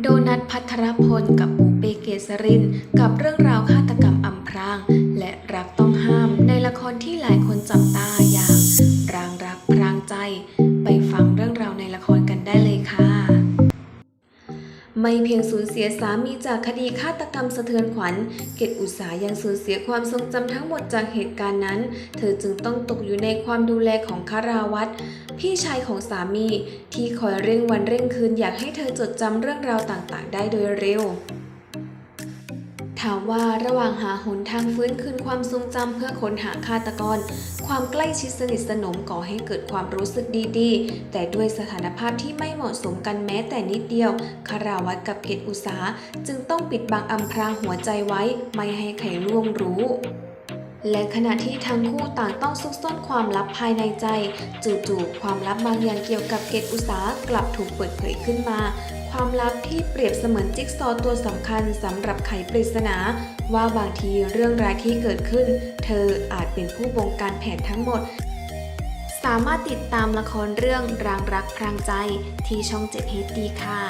โดนัทพัทรพลกับปูเปเกษริน กับเรื่องราวฆาตกรรมอำพราง และรักต้องห้ามในละครที่หลายคนจับตาอย่างรางรักพรางใจ ไปฟังเรื่องราวในละคร ไม่เพียงสูญเสียสามีจากคดีฆาตกรรมสะเทือนขวัญ เกตอุตสายังสูญเสียความทรงจำทั้งหมดจากเหตุการณ์นั้น เธอจึงต้องตกอยู่ในความดูแลของคาราวัตรพี่ชายของสามีที่คอยเร่งวันเร่งคืนอยากให้เธอจดจำเรื่องราวต่างๆ ได้โดยเร็ว ถามว่าระหว่างหาหนทางฟื้นคืนความทรงจำเพื่อค้นหาฆาตกร ความใกล้ชิดสนิทสนมก่อให้เกิดความรู้สึกดีๆ แต่ด้วยสถานภาพที่ไม่เหมาะสมกันแม้แต่นิดเดียวคาราวัตกับเกตอุสาจึงต้องปิดบังอำพรางหัวใจไว้ไม่ให้ใครร่วงรู้ และขณะที่ทั้งคู่ต่างต้องซุกซ่อนความลับภายในใจ จู่ๆความลับบางอย่างเกี่ยวกับเกตอุสากลับถูกเปิดเผยขึ้นมา ความลับที่เปรียบเสมือนจิ๊กซอตัวสำคัญสำหรับไขปริศนา ว่าบางทีเรื่องร้ายที่เกิดขึ้น เธออาจเป็นผู้บงการแผนทั้งหมด สามารถติดตามละครเรื่องรางรักพรางใจที่ช่อง7 HD ค่ะ